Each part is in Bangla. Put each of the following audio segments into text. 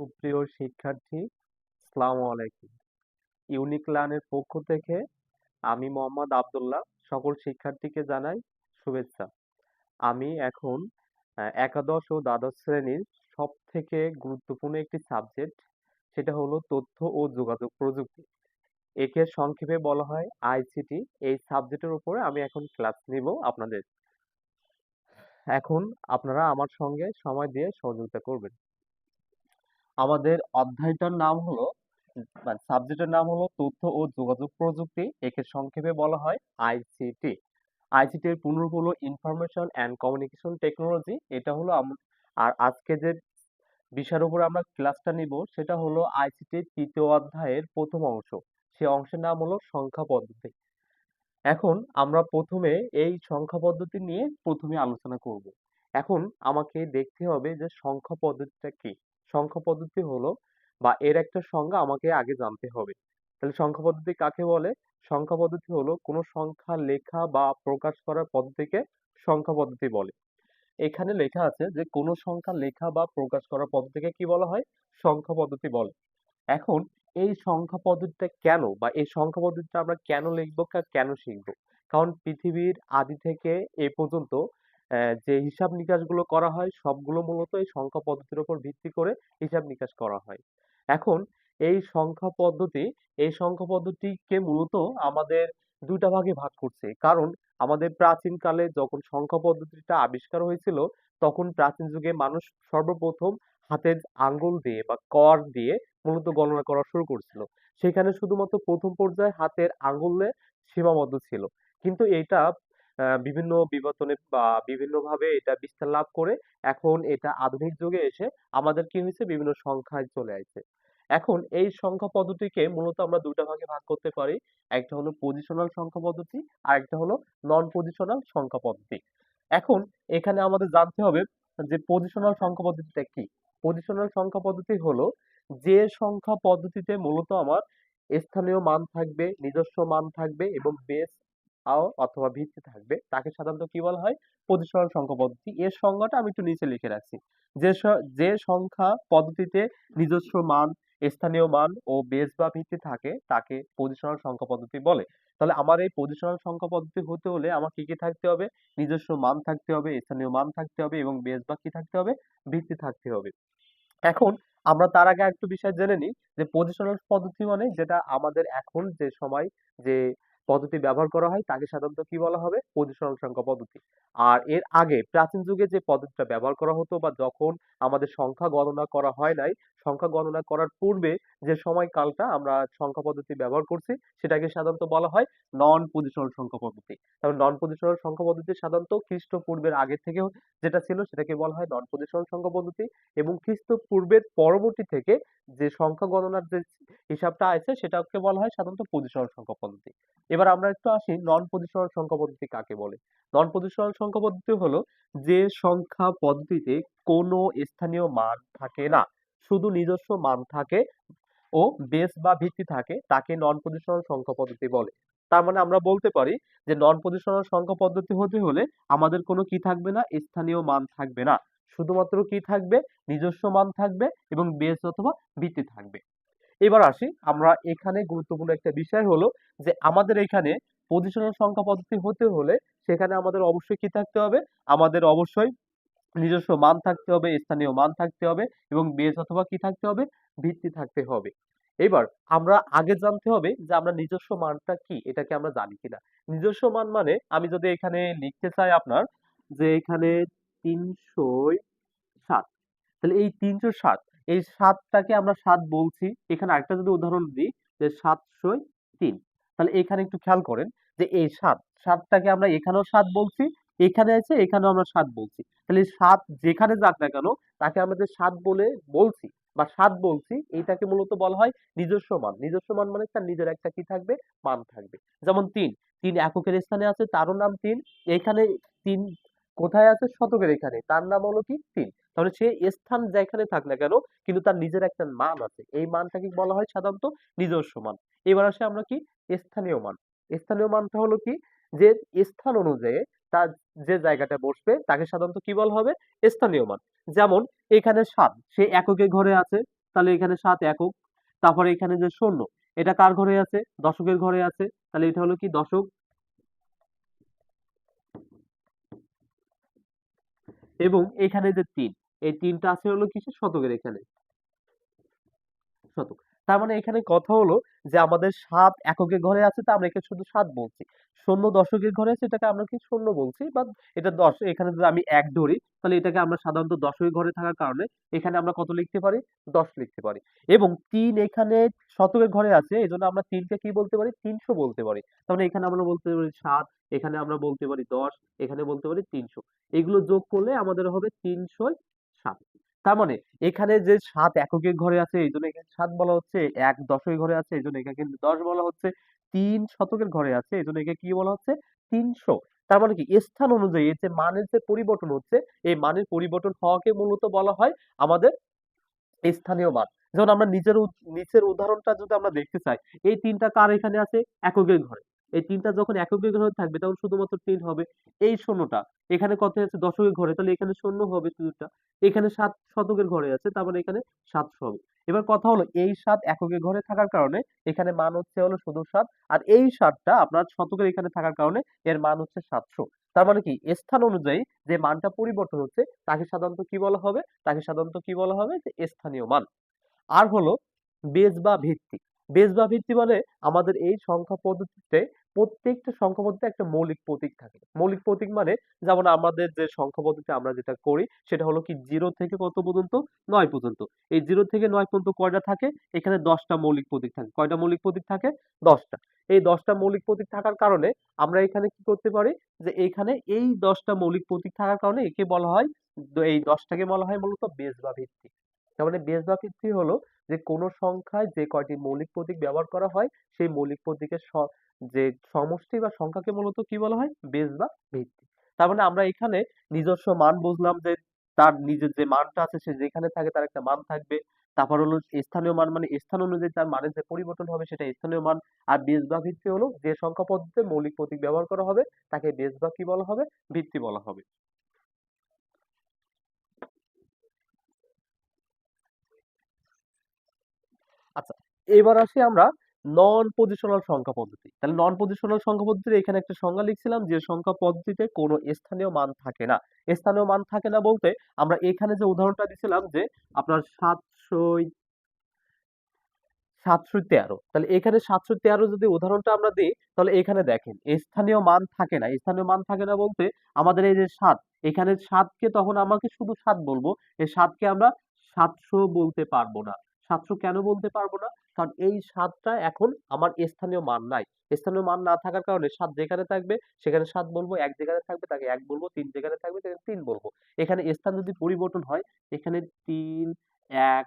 সুপ্রিয় শিক্ষার্থী, আসসালামু আলাইকুম। ইউনিক লার্নের পক্ষ থেকে আমি মোহাম্মদ আব্দুল্লাহ, সকল শিক্ষার্থীকে জানাই শুভেচ্ছা। আমি এখন একাদশ ও দ্বাদশ শ্রেণির সব থেকে গুরুত্বপূর্ণ একটি সাবজেক্ট, সেটা হলো তথ্য ও যোগাযোগ প্রযুক্তি। একে সংক্ষেপে বলা হয় আইসিটি। এই সাবজেক্টের উপরে আমি এখন ক্লাস নিব আপনাদের। এখন আপনারা আমার সঙ্গে সময় দিয়ে সহযোগিতা করবেন। আমাদের অধ্যায়টার নাম হলো মানে সাবজেক্টের নাম হলো তথ্য ও যোগাযোগ প্রযুক্তি। একে সংক্ষেপে বলা হয় আইসিটি আইসিটি এর পূর্ণরূপ হলো ইনফরমেশন অ্যান্ড কমিউনিকেশন টেকনোলজি এটা হলো আর আজকে যে বিষয়ের উপর আমরা ক্লাসটা নিব, সেটা হলো আইসিটির তৃতীয় অধ্যায়ের প্রথম অংশ। সে অংশের নাম হলো সংখ্যা পদ্ধতি। এখন আমরা প্রথমে এই সংখ্যা পদ্ধতি নিয়ে প্রথমে আলোচনা করব। এখন আমাকে দেখতে হবে যে সংখ্যা পদ্ধতিটা কি। সংখ্যা পদ্ধতি হলো বা এর একটা সংজ্ঞা আমাকে আগে জানতে হবে। তাহলে সংখ্যা পদ্ধতি কাকে বলে? সংখ্যা পদ্ধতি হলো কোনো সংখ্যা লেখা বা প্রকাশ করার পদ্ধতিকে সংখ্যা পদ্ধতি বলে। এখানে লেখা আছে যে কোনো সংখ্যা লেখা বা প্রকাশ করার পদ্ধতিকে কি বলা হয়? সংখ্যা পদ্ধতি বলে। এখন এই সংখ্যা পদ্ধতিটা কেন বা এই সংখ্যা পদ্ধতিটা আমরা কেন লিখব কেন শিখব? কারণ পৃথিবীর আদি থেকে এ পর্যন্ত যে হিসাব নিকাশগুলো করা হয়, সবগুলো মূলত এই সংখ্যা পদ্ধতির উপর ভিত্তি করে হিসাব নিকাশ করা হয়। এখন এই সংখ্যা পদ্ধতি, এই সংখ্যা পদ্ধতিকে মূলত আমাদের দুইটা ভাগে ভাগ করছে। কারণ আমাদের প্রাচীন কালে যখন সংখ্যা পদ্ধতিটা আবিষ্কার হয়েছিল, তখন প্রাচীন যুগে মানুষ সর্বপ্রথম হাতের আঙ্গুল দিয়ে বা কর দিয়ে মূলত গণনা করা শুরু করছিল। সেখানে শুধুমাত্র প্রথম পর্যায়ে হাতের আঙ্গুলে সীমাবদ্ধ ছিল। কিন্তু এটা বিভিন্ন বিবর্তনে বা বিভিন্নভাবে এটা বিস্তার লাভ করে এখন এটা আধুনিক যুগে এসে আমাদের কি হয়েছে বিভিন্ন সংখ্যায় চলে আসছে। এখন এই সংখ্যা পদ্ধতিকে মূলত আমরা দুটা ভাগে ভাগ করতে পারি। একটা হলো পজিশনাল সংখ্যা পদ্ধতি আর একটা হলো নন পজিশনাল সংখ্যা পদ্ধতি। এখন এখানে আমাদের জানতে হবে যে পজিশনাল সংখ্যা পদ্ধতিটা কি? পজিশনাল সংখ্যা পদ্ধতি হলো যে সংখ্যা পদ্ধতিতে মূলত আমার স্থানীয় মান থাকবে, নিজস্ব মান থাকবে এবং বেস আও অথবা ভিত্তি থাকবে, তাকে সাধারণত কি বলা হয়? পজিশনাল সংখ্যা পদ্ধতি। এর সংজ্ঞাটা আমি একটু নিচে লিখে রাখছি। যে যে সংখ্যা পদ্ধতিতে নিজস্ব মান, স্থানীয় মান ও বেস বা ভিত্তি থাকে, তাকে পজিশনাল সংখ্যা পদ্ধতি বলে। তাহলে আমার এই পজিশনাল সংখ্যা পদ্ধতি হতে হলে আমার কি কি থাকতে হবে? নিজস্ব মান থাকতে হবে, স্থানীয় মান থাকতে হবে এবং বেস বা কি থাকতে হবে? ভিত্তি থাকতে হবে। এখন আমরা তার আগে একটু বিষয় জেনে নিই যে পজিশনাল পদ্ধতি মানে যেটা আমাদের এখন যে সময়, যে পদ্ধতি ব্যবহার করা হয়, তাকে সাধারণত কি বলা হবে? পজিশনাল সংখ্যা পদ্ধতি। আর এর আগে প্রাচীন যুগে যে পদ্ধতিটা ব্যবহার করা হতো বা যখন আমাদের সংখ্যা গণনা করা হয় নাই, সংখ্যা গণনা করার পূর্বে যে সময়কালটা আমরা সংখ্যা পদ্ধতি ব্যবহার করছি, সেটাকে সাধারণত বলা হয় নন পজিশনাল সংখ্যা পদ্ধতি। তাহলে নন পজিশনাল সংখ্যা পদ্ধতি সাধারণত খ্রিস্টপূর্বের আগে থেকে যেটা ছিল, সেটাকে বলা হয় নন পজিশনাল সংখ্যা পদ্ধতি এবং খ্রিস্টপূর্বের পরবর্তী থেকে যে সংখ্যা গণনার যে হিসাবটা আছে, সেটাকে বলা হয় সাধারণত পজিশনাল সংখ্যা পদ্ধতি। এবার আমরা একটু আসি নন পজিশনাল সংখ্যা পদ্ধতি কাকে বলে? নন পজিশনাল সংখ্যা পদ্ধতি হলো যে সংখ্যা পদ্ধতিতে কোনো স্থানীয় মান থাকে না। শুধু নিজস্ব মান থাকে ও বেস বা ভিত্তি থাকে তাকে নন পজিশনাল সংখ্যা পদ্ধতি বলে। তার মানে আমরা বলতে পারি যে নন পজিশনাল সংখ্যা পদ্ধতি হতে হলে আমাদের কোনো কি থাকবে না? স্থানীয় মান থাকবে না। শুধুমাত্র কি থাকবে? নিজস্ব মান থাকবে এবং বেস অথবা ভিত্তি থাকবে। এবার আসি, আমরা এখানে গুরুত্বপূর্ণ একটা বিষয় হলো যে আমাদের এখানে পজিশনাল সংখ্যা পদ্ধতি হতে হলে সেখানে আমাদের অবশ্যই কি থাকতে হবে? আমাদের অবশ্যই নিজস্ব মান থাকতে হবে, স্থানীয় মান থাকতে হবে এবং বেস অথবা কি থাকতে হবে? ভিত্তি থাকতে হবে। এবার আমরা আগে জানতে হবে যে আমরা নিজস্ব মানটা কি? এটাকে আমরা জানি কিনা। নিজস্ব মান মানে আমি যদি এখানে লিখতে চাই আপনার যে এখানে তিনশো সাত, তাহলে এই তিনশো সাত এই সাতটাকে আমরা সাত বলছি। এখানে আরেকটা যদি উদাহরণ দিই যে সাতশো তিন, তাহলে এখানে একটু খেয়াল করেন যে এই সাত, সাতটাকে আমরা এখানেও সাত বলছি, এখানে আছে, এখানেও আমরা সাত বলছি। তাহলে সাত যেখানে যাক না কেন, তাকে আমরা যে সাত বলে বলছি বা সাত বলছি এইটাকে মূলত বলা হয় নিজস্ব মান। নিজস্ব মান মানে তার নিজের একটা কি থাকবে? মান থাকবে। যেমন তিন তিন এককের স্থানে আছে, তারও নাম তিন। এখানে তিন কোথায় আছে? শতকের এখানে। তার নাম হলো কি? তিন তাহলে সে স্থান যেখানে থাক না কেন, কিন্তু তার নিজের একটা মান আছে। এই মানটাকে বলা হয় সাধারণত? নিজস্ব মান। এবার আসে আমরা কি? স্থানীয় মান। স্থানীয় মানটা হলো কি? যে স্থান অনুযায়ী তার যে জায়গাটা বসবে, তাকে সাধারণত কি বলা হবে? স্থানীয় মান। যেমন এখানে সাত। সে এককের ঘরে আছে। তাহলে এখানে সাত একক। তারপরে এখানে যে শূন্য। এটা কার ঘরে আছে? দশকের ঘরে আছে। তাহলে এটা হলো কি? দশক। এবং এখানে যে তিন এই তিনটা আছে হলো কিসের? শতকের এখানে। শতক। তার মানে এখানে কথা হলো যে আমাদের সাত এককের ঘরে আছে তা আমরা এখানে শুধু সাত বলছি। শূন্য দশকের ঘরে আছে এটাকে আমরা কি শূন্য বলছি? বা এটা দশ, এখানে যদি আমি এক ধরি, তাহলে এটাকে আমরা সাধারণত দশকের ঘরে থাকার কারণে এখানে আমরা কত লিখতে পারি? দশ লিখতে পারি। এবং তিন এখানে শতকের ঘরে আছে এই জন্য আমরা তিনকে কি বলতে পারি? তিনশো বলতে পারি। তার মানে এখানে আমরা বলতে পারি সাত, এখানে আমরা বলতে পারি দশ, এখানে বলতে পারি তিনশো। এগুলো যোগ করলে আমাদের হবে তিনশো সাত তার মানে এখানে যে সাত এককের ঘরে আছে, এই জন্য এখানে সাত বলা হচ্ছে, এক দশকের ঘরে আছে, এই জন্য এখানে দশ বলা হচ্ছে, তিন শতকের ঘরে আছে, এই জন্য একে কি বলা হচ্ছে? তিনশো। তার মানে কি? স্থান অনুযায়ী যে মানের যে পরিবর্তন হচ্ছে, এই মানের পরিবর্তন হওয়াকে মূলত বলা হয় আমাদের স্থানীয় মান। যেমন আমরা নিজের নিচের উদাহরণটা যদি আমরা দেখতে চাই, এই তিনটা কার এখানে আছে? এককের ঘরে। এই তিনটা যখন এককের ঘরে থাকবে, তখন শুধুমাত্র তিন হবে। এই শূন্যটা, এখানে কত আছে দশকের ঘরে, তাহলে এখানে শূন্য হবে শুধুটা এখানে সাত শতকের ঘরে আছে, তার মানে এখানে সাতশো হবে। এবার কথা হলো, এই সাত এককের ঘরে থাকার কারণে এখানে মান হচ্ছে হলো শুধু সাত, আর এই সাতটা আপনার শতকের এখানে থাকার কারণে এর মান হচ্ছে সাতশো। তার মানে কি? স্থান অনুযায়ী যে মানটা পরিবর্তন হচ্ছে, তাকে সাধারণত কি বলা হবে? তাকে সাধারণত কি বলা হবে? যে স্থানীয় মান। আর হলো বেজ বা ভিত্তি বেজ বা ভিত্তি মানে আমাদের এই সংখ্যা পদ্ধতিতে প্রত্যেকটা সংখ্যা পদ্ধতিতে একটা মৌলিক প্রতীক থাকে। মৌলিক প্রতীক মানে যেমন আমাদের যে সংখ্যা পদ্ধতি আমরা যেটা করি সেটা হলো কি জিরো থেকে কত পর্যন্ত? নয় পর্যন্ত। এই জিরো থেকে নয় পর্যন্ত কয়টা থাকে? এখানে দশটা মৌলিক প্রতীক থাকে। কয়টা মৌলিক প্রতীক থাকে? দশটা। এই দশটা মৌলিক প্রতীক থাকার কারণে আমরা এখানে কি করতে পারি? যে এখানে এই দশটা মৌলিক প্রতীক থাকার কারণে একে বলা হয়, এই দশটাকে বলা হয় মূলত বেজ বা ভিত্তি তার মানে বেজ বা ভিত্তি হলো? যে কোনো সংখ্যায় যে কয়টি মৌলিক প্রতীক ব্যবহার করা হয়, সেই মৌলিক প্রতীকের যে সমষ্টি বা সংখ্যাকে মূলত কি বলা হয়? বেজ বা ভিত্তি। তার মানে আমরা এখানে নিজস্ব মান বুঝলাম যে তার নিজের যে মানটা আছে সে যেখানে থাকে তার একটা মান থাকবে। তারপর হলো স্থানীয় মান মানে স্থান অনুযায়ী তার মানের যে পরিবর্তন হবে সেটা স্থানীয় মান। আর বেজ বা ভিত্তি হলো যে সংখ্যা পদ্ধতিতে মৌলিক প্রতীক ব্যবহার করা হবে, তাকে বেজ বা কি বলা হবে? ভিত্তি বলা হবে। আচ্ছা এবার আসি আমরা নন পজিশনাল সংখ্যা পদ্ধতি। তাহলে নন পজিশনাল সংখ্যা পদ্ধতির এখানে একটা সংজ্ঞা লিখছিলাম যে সংখ্যা পদ্ধতিতে কোনো স্থানীয় মান থাকে না। স্থানীয় মান থাকে না বলতে আমরা এখানে যে উদাহরণটা দিছিলাম যে আপনার সাতশো সাতশো তেরো। তাহলে এখানে সাতশো তেরো যদি উদাহরণটা আমরা দিই, তাহলে এখানে দেখেন স্থানীয় মান থাকে না। স্থানীয় মান থাকে না বলতে আমাদের এই যে সাত, এখানে সাতকে তখন আমাকে শুধু সাত বলব। এই সাতকে আমরা সাতশো বলতে পারব না। সাতশো কেন বলতে পারব না? কারণ এই সাতটা এখন আমার স্থানীয় মান নাই। স্থানীয় মান না থাকার কারণে সাত যেখানে থাকবে, সেখানে সাত বলব, এক যেখানে থাকবে, তাকে এক বলব, তিন যেখানে থাকবে, তাকে তিন বলব। এখানে স্থান যদি পরিবর্তন হয়, এখানে তিন, এক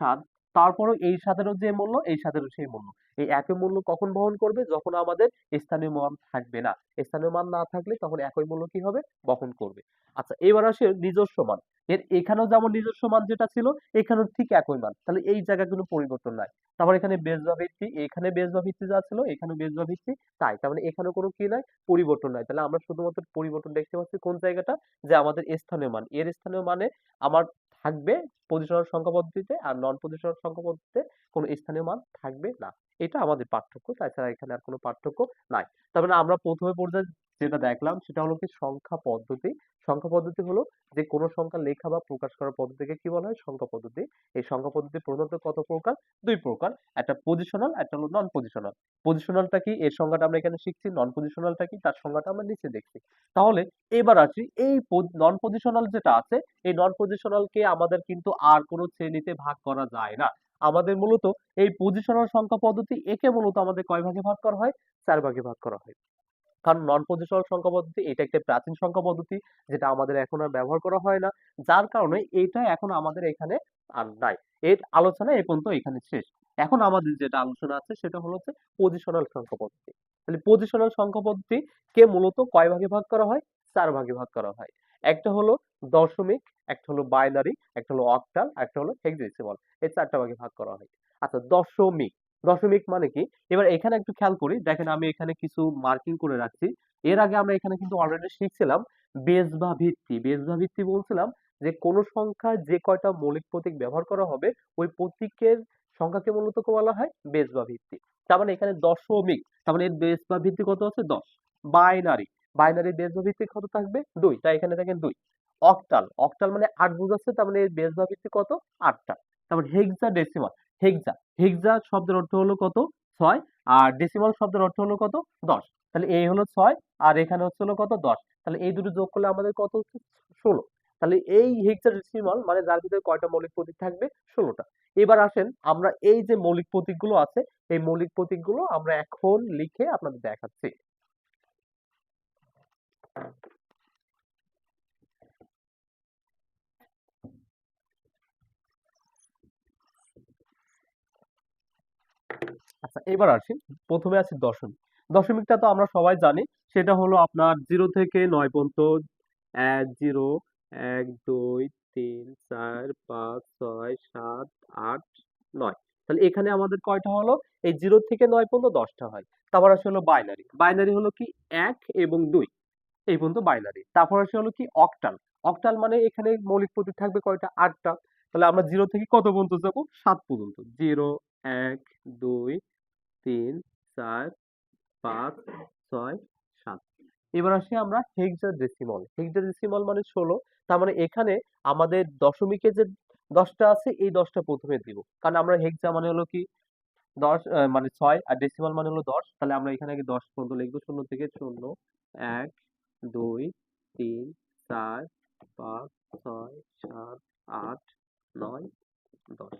সাত তারপরও এই সাতেরও যে মূল্য, এই সাতেরও সেই মূল্য। এই একই মূল্য কখন বহন করবে? যখন আমাদের স্থানীয় মান থাকবে না। স্থানীয় মান না থাকলে তখন একই মূল্য কি হবে? বহন করবে। আচ্ছা এবার আসে নিজস্ব মান। এর এখানেও যেমন নিজস্ব মান যেটা ছিল, এখানেও ঠিক একই মান। তাহলে এই জায়গায় কোনো পরিবর্তন নাই। তারপর এখানে বেজ বা ভিত্তি এখানে বেজ বা ভিত্তি যা ছিল এখানে বেজ বা ভিত্তি তাই। তার মানে এখানে কোনো কি নাই? পরিবর্তন নাই। তাহলে আমরা শুধুমাত্র পরিবর্তন দেখতে পাচ্ছি কোন জায়গাটা? যে আমাদের স্থানীয় মান। এর স্থানীয় মানে আমার থাকবে পজিশনাল সংখ্যা পদ্ধতিতে আর নন পজিশনাল সংখ্যা পদ্ধতিতে কোনো স্থানীয় মান থাকবে না। এটা আমাদের পার্থক্য, তাছাড়া এখানে আর কোনো পার্থক্য নাই। তার মানে আমরা প্রথমে পর্যায়ে যেটা দেখলাম সেটা হলো কি সংখ্যা পদ্ধতি। সংখ্যা পদ্ধতি হলো যে কোনো সংখ্যা লেখা বা প্রকাশ করার পদ্ধতিকে কি বলা হয়? সংখ্যা পদ্ধতি। এই সংখ্যা পদ্ধতি প্রধানত কত প্রকার? দুই প্রকার। একটা পজিশনাল একটা হলো নন পজিশনাল পজিশনালটা কি? এর সংজ্ঞাটা আমরা এখানে শিখছি। নন পজিশনালটা কি? তার সংজ্ঞাটা আমরা নিচে দেখছি। তাহলে এবার আসি, এই নন পজিশনাল যেটা আছে, এই নন পজিশনালকে আমাদের কিন্তু আর কোনো শ্রেণীতে ভাগ করা যায় না। আমাদের মূলত এই পজিশনাল সংখ্যা পদ্ধতি একে মূলত আমাদের কয় ভাগে ভাগ করা হয়? চার ভাগে ভাগ করা হয়। কারণ নন পজিশনাল সংখ্যা পদ্ধতি, এটা একটা প্রাচীন সংখ্যা পদ্ধতি, যেটা আমাদের এখন আর ব্যবহার করা হয় না। যার কারণে এটা এখন আমাদের এখানে আর নাই। এর আলোচনা এ পর্যন্ত এখানে শেষ। এখন আমাদের যেটা আলোচনা আছে, সেটা হলো হচ্ছে পজিশনাল সংখ্যা পদ্ধতি। তাহলে পজিশনাল সংখ্যা পদ্ধতি কে মূলত কয় ভাগে ভাগ করা হয়? চার ভাগে ভাগ করা হয়। একটা হলো দশমিক, একটা হলো বাইনারি একটা হলো অক্টাল একটা হলো হেক্সাডেসিমাল এই চারটা ভাগে ভাগ করা হয়। আচ্ছা দশমিক। দশমিক মানে কি? এবার এখানে একটু খেয়াল করি। দেখেন আমি এখানে কিছু মার্কিং করে রাখছি। এর আগে আমরা এখানে কিন্তু অলরেডি শিখছিলাম বেজ বা ভিত্তি। বেজ বা ভিত্তি বলছিলাম যে কোন সংখ্যায় যে কয়টা মৌলিক প্রতীক ব্যবহার করা হবে, ওই প্রতীকের সংখ্যাকে মূলত বলা হয় বেস বা ভিত্তি। তার মানে এখানে দশমিক, তার মানে এর বেস বা ভিত্তি কত আছে? দশ। বাইনারি বাইনারি বেস বা ভিত্তি কত থাকবে? দুই। তাই এখানে দেখেন দুই। অক্টাল অক্টাল মানে আট বোঝাচ্ছে, তার মানে এর বেস বা ভিত্তি কত? আটটা। তারপর হেক্সা ডেসিমাল হেক্সা হেক্সা শব্দের অর্থ হলো কত? ছয়। আর ডেসিমাল শব্দের অর্থ হলো কত? দশ। তাহলে এই হলো ছয়, আর এখানে হচ্ছে হলো কত? দশ। তাহলে এই দুটো যোগ করলে আমাদের কত হচ্ছে? ষোলো। তাহলে এই হেক্সাডেসিমাল মানে যার ভিতরে কয়টা মৌলিক প্রতীক থাকবে? ষোলোটা। এবার আসেন আমরা এই যে মৌলিক প্রতীকগুলো আছে, এই মৌলিক প্রতীকগুলো আমরা এখন লিখে আপনাদের দেখাচ্ছি। আচ্ছা এবার আসি। প্রথমে আছে দশমিক। দশমিকটা তো আমরা সবাই জানি, সেটা হলো আপনার জিরো থেকে নয় পর্যন্ত, এক জিরো এক, দুই, তিন, চার, পাঁচ, ছয়, সাত, আট, নয়। তাহলে এখানে আমাদের কয়টা হলো? এই জিরো থেকে নয় পর্যন্ত দশটা হয়। তারপর আসে হলো বাইনারি বাইনারি হলো কি? এক এবং দুই। এই পর্যন্ত বাইনারি তারপর আসে হলো কি? অক্টাল অক্টাল মানে এখানে মৌলিক প্রতীক থাকবে কয়টা? আটটা। তাহলে আমরা জিরো থেকে কত পর্যন্ত যাব? সাত পর্যন্ত। জিরো এক, দুই, তিন, চার, পাঁচ, ছয়, সাত। এবার আসি আমরা হেক্সাডেসিমাল হেক্সাডেসিমাল মানে ষোলো। তার মানে এখানে আমাদের দশমিকে যে দশটা আছে, এই দশটা প্রথমে দিব। কারণ আমরা হেক্সা মানে হলো কি? দশ মানে ছয়, আর ডেসিমাল মানে হলো দশ। তাহলে আমরা এখানে আগে দশ পর্যন্ত লিখব। শূন্য থেকে শূন্য। এক, দুই, তিন, চার পাঁচ ছয় সাত আট নয় দশ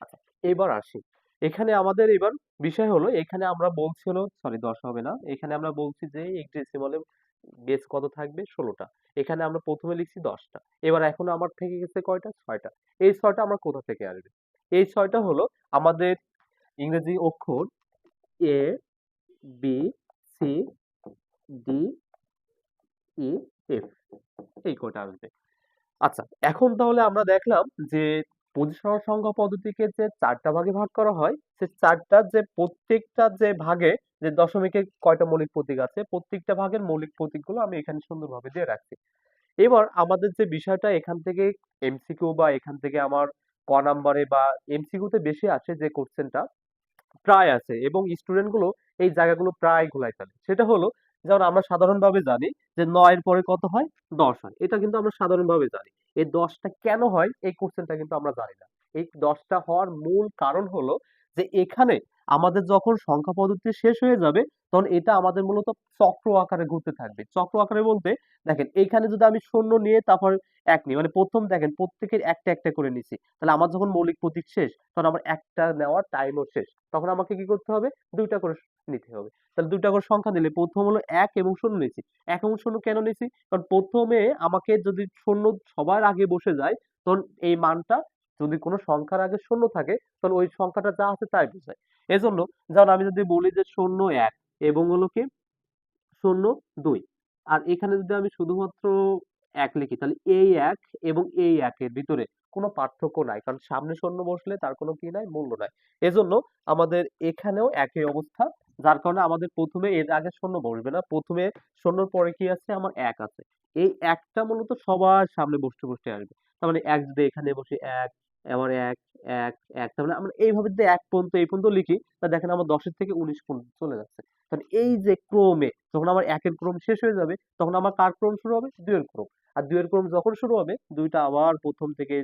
আচ্ছা এবার আসি। এখানে আমাদের এবার বিষয় হলো, এখানে আমরা বলছি হলো সরি দশ হবে না। এখানে আমরা বলছি যে এই ডেসিমালে বেস কত থাকবে? ষোলোটা। এখানে আমরা প্রথমে লিখছি দশটা। এবার এখন আমার থেকে গেছে কয়টা? ছয়টা। এই ছয়টা আমার কোথা থেকে আসবে? এই ছয়টা হলো আমাদের ইংরেজি অক্ষর A B C D E F এই কয়টা আসবে। আচ্ছা এখন তাহলে আমরা দেখলাম যে পজিশনাল সংখ্যা পদ্ধতিকে যে চারটা ভাগে ভাগ করা হয়, সে চারটা যে প্রত্যেকটা যে ভাগে, যে দশমিকে কয়টা মৌলিক প্রতীক আছে, প্রত্যেকটা ভাগের মৌলিক প্রতীকগুলো আমি এখানে সুন্দরভাবে দিয়ে রাখছি। এবার আমাদের যে বিষয়টা এখান থেকে এমসিকিউ বা এখান থেকে আমার ক নাম্বারে বা এমসিকিউতে বেশি আসে যে কোশ্চেনটা, প্রায় আছে এবং স্টুডেন্টগুলো এই জায়গাগুলো প্রায় ঘুলাই ফেলে। সেটা হলো যেমন আমরা সাধারণভাবে জানি যে নয়ের পরে কত হয়? দশ হয়। এটা কিন্তু আমরা সাধারণভাবে জানি। এই দশটা কেন হয়? এই কোশ্চেনটা কিন্তু আমরা জানি না। এই দশটা হওয়ার মূল কারণ হলো যে এখানে আমাদের যখন সংখ্যা পদ্ধতি শেষ হয়ে যাবে, তখন এটা আমাদের মূলত চক্র আকারে ঘুরতে থাকবে। চক্র আকারে বলতে, দেখেন এইখানে যদি আমি শূন্য নিয়ে তারপর এক নিই মানে প্রথম দেখেন প্রত্যেকের একটা একটা করে নিছি। তাহলে আমার যখন মৌলিক প্রতীক শেষ, তখন আমার একটা নেওয়ার টাইমও শেষ। তখন আমাকে কি করতে হবে? দুইটা করে নিতে হবে। তাহলে দুইটা করে সংখ্যা দিলে প্রথম হলো এক এবং শূন্য নিয়েছি এক এবং শূন্য কেন নিয়েছি কারণ প্রথমে আমাকে যদি শূন্য সবার আগে বসে যায়, তখন এই মানটা যদি কোনো সংখ্যার আগে শূন্য থাকে, তাহলে ওই সংখ্যাটা যা আছে তাই বোঝায়। এজন্য যেমন আমি যদি বলি যে শূন্য এক এবং হলো কি শূন্য দুই, আর এখানে যদি আমি শুধুমাত্র এক লিখি, তাহলে এই এক এবং এই একের ভিতরে কোনো পার্থক্য নাই, কারণ সামনে শূন্য বসলে তার কোনো কি নাই, মূল্য নাই। এজন্য আমাদের এখানেও একই অবস্থা, যার কারণে আমাদের প্রথমে এর আগে শূন্য বসবে না। প্রথমে শূন্যর পরে কি আছে? আমার এক আছে। এই একটা মূলত সবার সামনে বসতে বসতে আসবে। তার মানে এক যদি এখানে বসে এক আবার এক এক এক, তার মানে আমরা এইভাবে যদি এক পর্যন্ত, এই পর্যন্ত লিখি, তা দেখেন আমার দশের থেকে উনিশ পর্যন্ত চলে যাচ্ছে। তাহলে এই যে ক্রমে যখন আমার একের ক্রম শেষ হয়ে যাবে, তখন আমার কার ক্রম শুরু হবে? দুইয়ের ক্রম। আর দুইয়ের ক্রম যখন শুরু হবে, দুইটা আবার প্রথম থেকে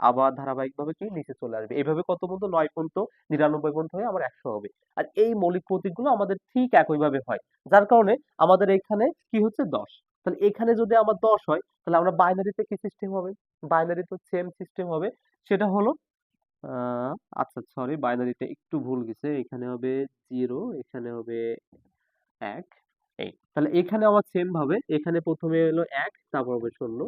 আবার ধারাবাহিকভাবে কি নিচে চলে আসবে। এইভাবে কত পর্যন্ত? নয় পর্যন্ত, নিরানব্বই পর্যন্ত হয়ে আমার একশো হবে। আর এই মৌলিক প্রতীকগুলো আমাদের ঠিক একইভাবে হয়। যার কারণে আমাদের এখানে কি হচ্ছে? দশ। তাহলে এখানে যদি আমার দশ হয়, তাহলে আমরা বাইনারিতে কি সিস্টেম হবে? বাইনারিতে সেম সিস্টেম হবে। সেটা হলো আচ্ছা সরি বাইনারিটা একটু ভুল গেছে। এখানে হবে জিরো এখানে হবে এক এই তাহলে এখানে আমার সেম ভাবে, এখানে প্রথমে হলো এক, তারপর হবে শূন্য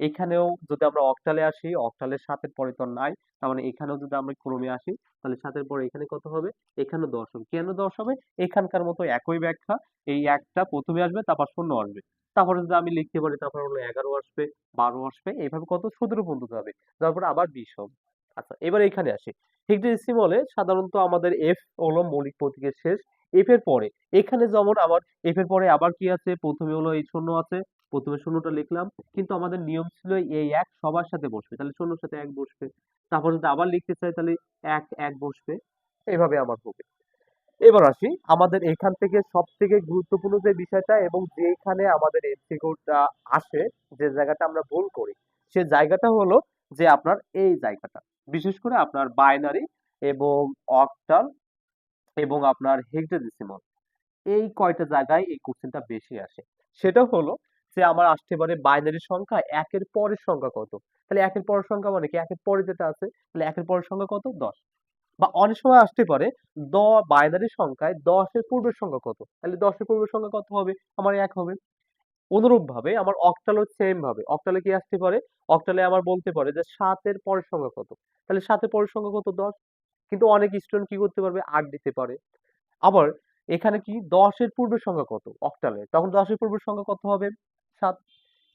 এখানেও যদি আমরা অক্টালে আসি অক্টালের সাতের পরে তো নাই। তার মানে এখানেও যদি আমরা ক্রমে আসি, তাহলে সাতের পরে এখানে কত হবে? এখানে দশ হবে। কেন দশ হবে? এখানকার মতো একই ব্যাখ্যা। এই একটা প্রথমে আসবে, তারপর শূন্য আসবে। তারপরে যদি আমি লিখতে পারি, তারপর হলো এগারো আসবে, বারো আসবে, এইভাবে কত? সতেরো পর্যন্ত যাবে। তারপরে আবার বিশ হবে। আচ্ছা এবার এখানে আসি। হেক্সাডেসিমালে সাধারণত আমাদের এফ হলো মৌলিক প্রতীকের শেষ এফ এর পরে। এখানে যেমন আবার এফ এর পরে আবার কি আছে? প্রথমে হলো এই শূন্য আছে, প্রথমে শূন্যটা লিখলাম। কিন্তু আমাদের নিয়ম ছিল এই এক সবার সাথে বসবে, তাহলে শূন্যর সাথে এক বসবে। তারপর যদি আবার লিখতে চাই, তাহলে এক এক বসবে। এইভাবে আমার হবে। এবার আসি, আমাদের এখান থেকে সব থেকে গুরুত্বপূর্ণ যে বিষয়টা এবং যেখানে আমাদের এমসিকিউটা আসে, যে জায়গাটা আমরা ভুল করি, সে জায়গাটা হলো যে আপনার এই জায়গাটা। বিশেষ করে আপনার বাইনারি এবং অক্টাল এবং আপনার হেক্সাডেসিমাল এই কয়টা জায়গায় এই কোশ্চেনটা বেশি আসে। সেটা হলো যে আমার আসতে পারে বাইনারি সংখ্যা একের পরের সংখ্যা কত? তাহলে একের পরের সংখ্যা মানে কি? একের পরে যেটা আছে, তাহলে একের পরের সংখ্যা কত? দশ। বা অনেক সময় আসতে পারে দ বাইনারি সংখ্যায় দশের পূর্বের সংখ্যা কত? তাহলে দশের পূর্বের সংখ্যা কত হবে? আমার এক হবে। অনুরূপ ভাবে আমার অক্টালও সেম ভাবে। অক্টালে কি আসতে পারে? অক্টালে আমার বলতে পারে যে সাতের পরের সংখ্যা কত? তাহলে সাতের পরের সংখ্যা কত? দশ। কিন্তু অনেক স্টুডেন্ট কি করতে পারবে? আট দিতে পারে। আবার এখানে কি? দশের পূর্বের সংখ্যা কত? অক্টালে তখন দশের পূর্বের সংখ্যা কত হবে? সাত।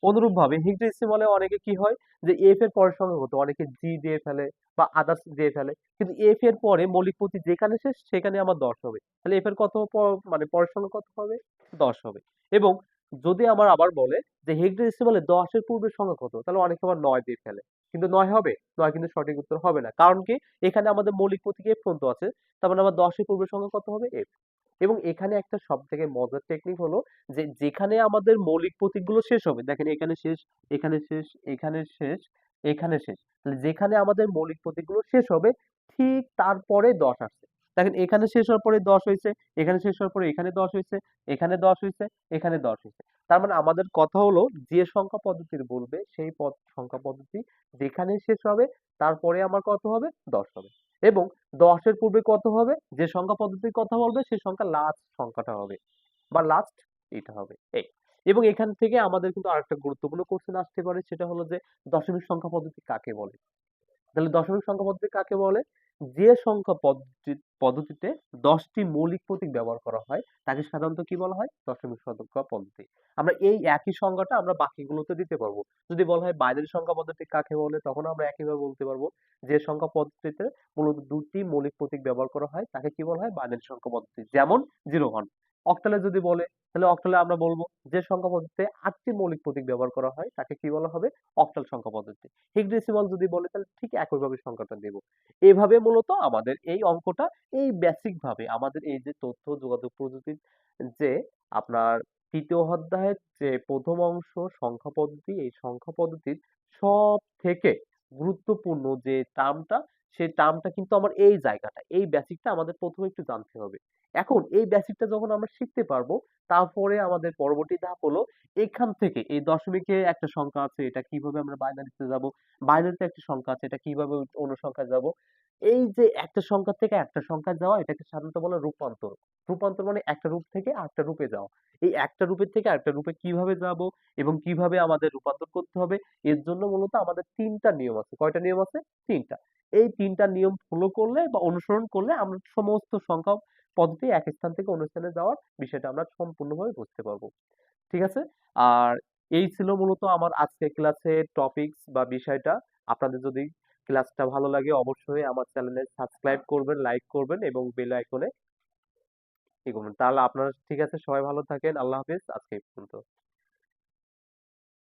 অনুরূপ ভাবে হেক্সাডেসিমালে অনেকে কি হয়? যে এফ এর পরের সংখ্যা কত অনেকে জি দিয়ে ফেলে বা আদার্স দিয়ে ফেলে। কিন্তু এফ এর পরে মৌলিক প্রতি যেখানে শেষ, সেখানে আমার দশ হবে। তাহলে এফ এর কত মানে পরের সংখ্যা কত হবে? দশ হবে। এবং যদি আমার আবার বলে যে হেক্সাডেসিমালে দশের পূর্বের সংখ্যা কত? তাহলে অনেকে আবার নয় দিয়ে ফেলে। কিন্তু নয় হবে? নয় কিন্তু সঠিক উত্তর হবে না। কারণ কি? এখানে আমাদের মৌলিক প্রতীক এফ পর্যন্ত আছে। তার মানে আমার দশের পূর্বের সংখ্যা কত হবে? এফ এবং এখানে একটা সব থেকে মজার টেকনিক হলো যে, যেখানে আমাদের মৌলিক প্রতীকগুলো শেষ হবে, দেখেন এখানে শেষ এখানে শেষ এখানে শেষ এখানে শেষ, তাহলে যেখানে আমাদের মৌলিক প্রতীকগুলো শেষ হবে, ঠিক তারপরে দশ আসছে। দেখেন এখানে শেষ হওয়ার পরে দশ হয়েছে, এখানে শেষ হওয়ার পরে এখানে দশ হয়েছে, এখানে দশ হয়েছে, এখানে দশ হয়েছে। তার মানে আমাদের কথা হলো যে সংখ্যা পদ্ধতির বলবে, সেই পদ সংখ্যা পদ্ধতি যেখানে শেষ হবে, তারপরে আমার কত হবে? দশ হবে। এবং দশের পূর্বে কত হবে? যে সংখ্যা পদ্ধতির কথা বলবে, সেই সংখ্যা লাস্ট সংখ্যাটা হবে বা লাস্ট এটা হবে। এই। এবং এখান থেকে আমাদের কিন্তু আরেকটা গুরুত্বপূর্ণ কোশ্চেন আসতে পারে, সেটা হলো যে দশমিক সংখ্যা পদ্ধতি কাকে বলে? তাহলে দশমিক সংখ্যা পদ্ধতি কাকে বলে? যে সংখ্যা পদ্ধতি, পদ্ধতিতে দশটি মৌলিক প্রতীক ব্যবহার করা হয়, তাকে সাধারণত কি বলা হয়? দশমিক সংখ্যা পদ্ধতি। আমরা এই একই সংখ্যাটা আমরা বাকিগুলোতে দিতে পারব। যদি বলা হয় বাইনারি সংখ্যা পদ্ধতি কাকে বলে তখন আমরা একইভাবে বলতে পারব যে সংখ্যা পদ্ধতিতে মূলত দুটি মৌলিক প্রতীক ব্যবহার করা হয়, তাকে কি বলা হয়? বাইনারি সংখ্যা পদ্ধতি। যেমন জিরো ওয়ান অক্টালে যদি বলে, তাহলে অক্টালে আমরা বলব যে সংখ্যা পদ্ধতিতে আটটি মৌলিক প্রতীক ব্যবহার করা হয়, তাকে কি বলা হবে? অক্টাল সংখ্যা পদ্ধতি। হেক্সাডেসিমাল যদি বলে, তাহলে ঠিক একইভাবে সংখ্যাটা দেব। এভাবে মূলত আমাদের এই অঙ্কটা এই বেসিক ভাবে আমাদের এই যে তথ্য, যোগাযোগ প্রযুক্তির যে আপনার তৃতীয় অধ্যায়ের যে প্রথম অংশ, সংখ্যা পদ্ধতি, এই সংখ্যা পদ্ধতির সব থেকে গুরুত্বপূর্ণ যে টার্মটা সেই টার্মটা কিন্তু আমার এই জায়গাটা, এই বেসিকটা আমাদের প্রথমে একটু জানতে হবে। এখন এই বেসিকটা যখন আমরা শিখতে পারব তারপরে আমাদের পরবর্তী ধাপ হলো এখান থেকে এই দশমিকে একটা সংখ্যা আছে, এটা কীভাবে আমরা বাইনারিতে যাব বাইনারিতে একটা সংখ্যা আছে, এটা কীভাবে অন্য সংখ্যায় যাব, এই যে একটা সংখ্যা থেকে একটা সংখ্যায় যাওয়া, এটাকে সাধারণত বলে রূপান্তর রূপান্তর মানে একটা রূপ থেকে আরেকটা রূপে যাওয়া, এই একটা রূপের থেকে আরেকটা রূপে কীভাবে যাব এবং কীভাবে আমাদের রূপান্তর করতে হবে, এর জন্য মূলত আমাদের তিনটা নিয়ম আছে, কয়টা নিয়ম আছে? তিনটা, এই তিনটা নিয়ম ফলো করলে বা অনুসরণ করলে আমরা সমস্ত সংখ্যা পদ্ধতি এক স্থান থেকে অন্য স্থানে যাওয়ার বিষয়টা আমরা সম্পূর্ণভাবে বুঝতে পারব। ঠিক আছে? আর এই ছিল মূলত আমার আজকের ক্লাসের টপিকস বা বিষয়টা। আপনাদের যদি ক্লাসটা ভালো লাগে অবশ্যই আমার চ্যানেলে সাবস্ক্রাইব করবেন লাইক করবেন এবং বেল আইকনে এগোবেন। তাহলে আপনারা, ঠিক আছে, সবাই ভালো থাকেন। আল্লাহ হাফিজ। আজকে এই পর্যন্ত।